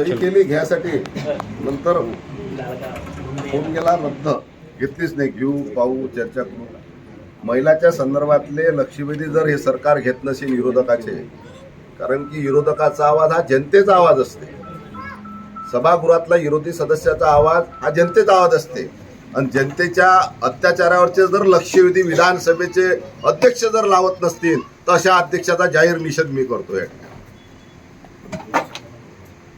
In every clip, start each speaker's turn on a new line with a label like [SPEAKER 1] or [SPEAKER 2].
[SPEAKER 1] सही केली घ्यायसाठी नंतर फोन गेला रद्द. घेतलीच नाही. घेऊ पाहू चर्चा करू. महिलाच्या संदर्भातले लक्षवेधी जर हे सरकार घेत नसेल विरोधकाचे कारण की विरोधकाचा आवाज हा जनतेचा आवाज असते. सभागृहातला विरोधी सदस्याचा आवाज हा जनतेचा आवाज असते. आणि जनतेच्या अत्याचारावरचे जर लक्षवेधी विधानसभेचे अध्यक्ष जर लावत नसतील तर अशा अध्यक्षाचा जाहीर निषेध मी करतोय.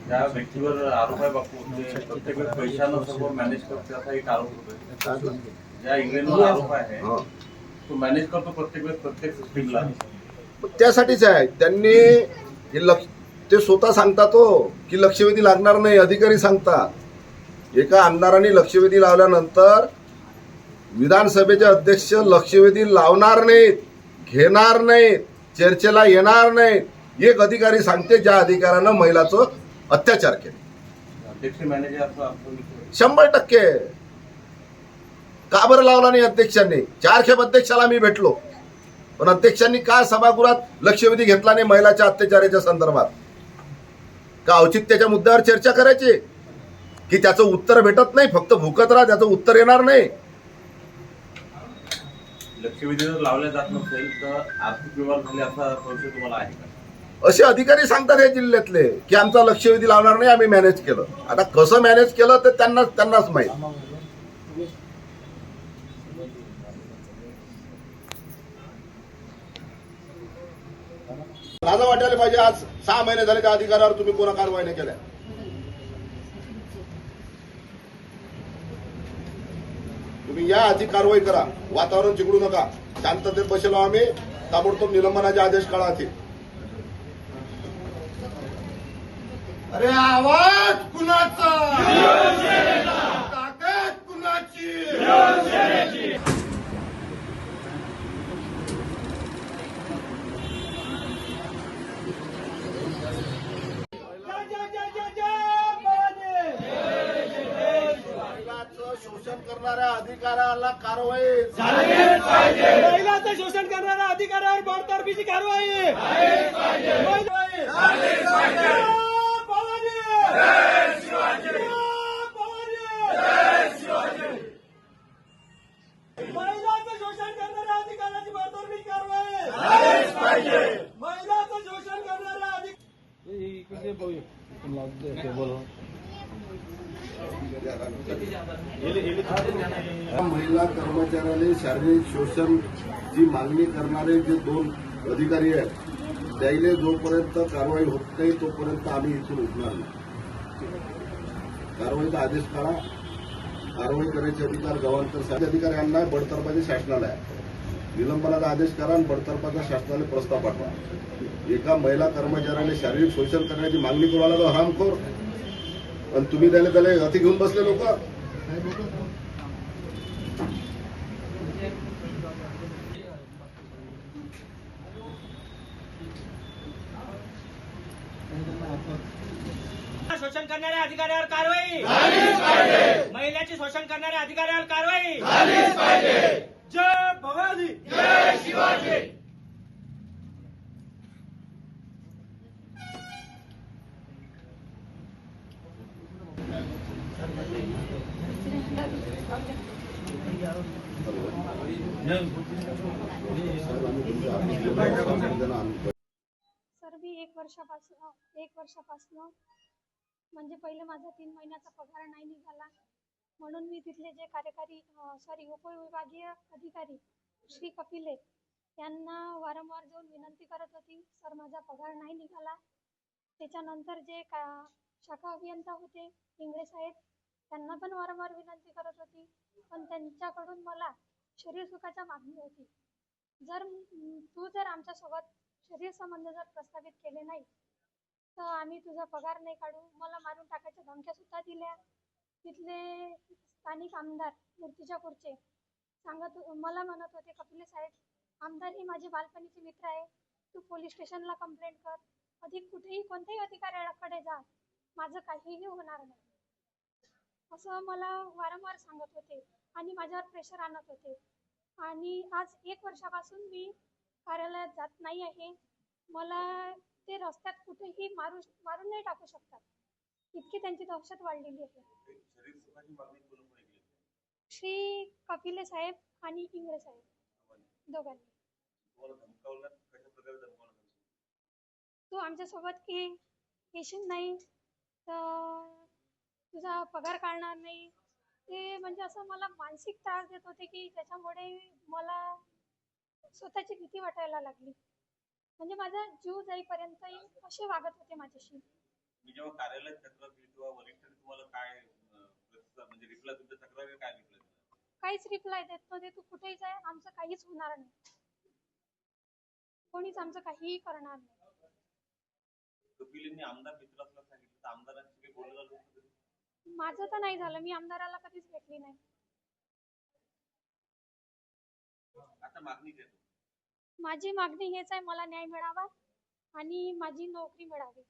[SPEAKER 2] त्या व्यक्तीवर आरोप आहे बापू ते प्रत्येक पैशानं सर्व मॅनेज करतो असा एक आरोप होतोय. ज्या इंग्लंडवर आरोप आहे
[SPEAKER 1] हं.
[SPEAKER 2] तो मॅनेज करतो प्रत्येक वेळेस प्रत्येक सिस्टीमला
[SPEAKER 1] त्यासाठीच आहे. त्यांनी हे लक्ष ते स्वतः सांगतात हो की लक्षवेधी लागणार नाही अधिकारी सांगतात. एका आमदाराने लक्षवेधी लावल्यानंतर विधानसभेचे अध्यक्ष लक्षवेधी लावणार नाहीत घेणार नाहीत चर्चेला येणार नाहीत. एक अधिकारी सांगते ज्या अधिकाऱ्यानं महिलाचं अत्याचार केले. शंभर टक्के. का बरं लावला नाही अध्यक्षांनी? चार खेप अध्यक्षाला मी भेटलो. पण अध्यक्षांनी का सभागृहात लक्षवेधी घेतला नाही महिलाच्या अत्याचाराच्या संदर्भात? का औचित्याच्या मुद्द्यावर चर्चा करायची? की त्याचं उत्तर भेटत नाही फक्त भुकत राहा त्याचं उत्तर येणार नाही?
[SPEAKER 2] लक्षवेधी जर लावल्या जात नसेल तर आर्थिक व्यवहार झाले असा संशय तुम्हाला आहे का?
[SPEAKER 1] असे अधिकारी सांगतात या जिल्ह्यातले की आमचा लक्षवेधी लावणार नाही आम्ही मॅनेज केलं. आता कसं मॅनेज केलं ते त्यांना त्यांनाच माहीत. राजा वाटायला पाहिजे आज सहा महिने झाले त्या अधिकारावर तुम्ही कोणा कारवाई नाही केल्या. तुम्ही या आधी कारवाई करा. वातावरण चिकडू नका. शांततेत बसेलो आम्ही. ताबडतोब निलंबनाचे आदेश काढा ते
[SPEAKER 3] अरे आवाज कुणाचा? ताकद कुणाची?
[SPEAKER 1] महिलाचं शोषण करणाऱ्या अधिकाऱ्याला कारवाई.
[SPEAKER 3] महिलाचं शोषण करणाऱ्या अधिकाऱ्यावर बडतर्फीची कारवाई. महिलाचं शोषण करणाऱ्या कारवाई. महिलाचं शोषण करणाऱ्या
[SPEAKER 1] महिला कर्मचाऱ्याने शारीरिक शोषण जी मागणी करणारे जे दोन अधिकारी आहेत त्याईले जोपर्यंत कारवाई होत नाही तोपर्यंत आम्ही इथून उठणार नाही. कारवाईचा आदेश करा. कारवाई करायचे अधिकार गव्हाणकर साहेब. अधिकारी यांना बडतर्फाचे शासनाला आहे. निलंबनाचा आदेश करा आणि बडतर्फाचा शासनाने प्रस्ताव पाठवा. एका महिला कर्मचाऱ्याने शारीरिक शोषण करण्याची मागणी करू आला तो हरामखोर आणि तुम्ही त्याला त्याला अति घेऊन बसले लोक.
[SPEAKER 4] शोषण करणाऱ्या अधिकाऱ्यावर कारवाई. महिलाचे शोषण करणाऱ्या अधिकाऱ्यावर कारवाई.
[SPEAKER 3] जय भवानी.
[SPEAKER 5] सर मी एक वर्षापासून एक वर्षापासून म्हणजे पहिले माझा तीन महिन्याचा पगार नाही निघाला. म्हणून मी तिथले जे कार्यकारी सॉरी उपविभागीय अधिकारी श्री कपिले यांना वारंवार जाऊन विनंती करत होती सर माझा पगार नाही निघाला. त्याच्यानंतर जे का शाखा अभियंता होते इंगळे साहेब त्यांना पण वारंवार विनंती करत होती. पण त्यांच्याकडून मला शरीर सुखाच्या मागणी होती. जर तू जर आमच्यासोबत शरीर संबंध जर प्रस्थापित केले नाही तर आम्ही तुझा पगार नाही काढू. मला मारून टाकायच्या धमक्या सुद्धा दिल्या. तिथले स्थानिक आमदार मूर्तिजापूरचे सांगत मला म्हणत होते कपिले साहेब आमदार ही माझे बालपणीचे मित्र आहे. तू पोलीस स्टेशनला कंप्लेंट कर. अधिक कुठेही कोणत्याही अधिकाऱ्याकडे जा. माझं काहीही होणार नाही. असं मला वारंवार सांगत होते आणि माझ्यावर प्रेशर आणत होते. आणि आज एक वर्षापासून मी कार्यालयात जात नाही आहे. मला ते रस्त्यात कुठेही मारू मारून नाही टाकू शकतात. इतकी त्यांची दहशत वाढलेली आहे. श्री कपिले साहेब आणि इंगळे साहेब दोघांनी. तू आमच्यासोबत की येशील नाही? तर तुझा पगार काढणार नाही. ते म्हणजे असं मला मानसिक त्रास देत होते की त्याच्यामुळे मला स्वतःची भीती वाटायला लागली. म्हणजे माझा जीव जाईपर्यंतही असे वागत होते माझ्याशी?
[SPEAKER 2] मी जेव्हा कार्यालयात तक्रार केली तेव्हा वरिष्ठांनी तुम्हाला काय अं, प्रतिसाद म्हणजे रिप्लाय तुमच्या तक्रारी काय रिप्लाय दिला?
[SPEAKER 5] काहीच रिप्लाय देत नव्हते. तू कुठेही जाय आमचं काहीच होणार नाही. कोणीच आमचं काहीही करणार नाही.
[SPEAKER 2] कपिलींनी आमदार मित्र असल्याचं सांगितलं तर आमदारांशी काही बोलणं झालं होतं?
[SPEAKER 5] माझं तर नाही झालं. मी आमदाराला कधीच भेटली नाही.
[SPEAKER 2] आता मागणी काय तुमची?
[SPEAKER 5] माझी मागणी हेच आहे मला न्याय मिळावा आणि माझी नोकरी मिळावी.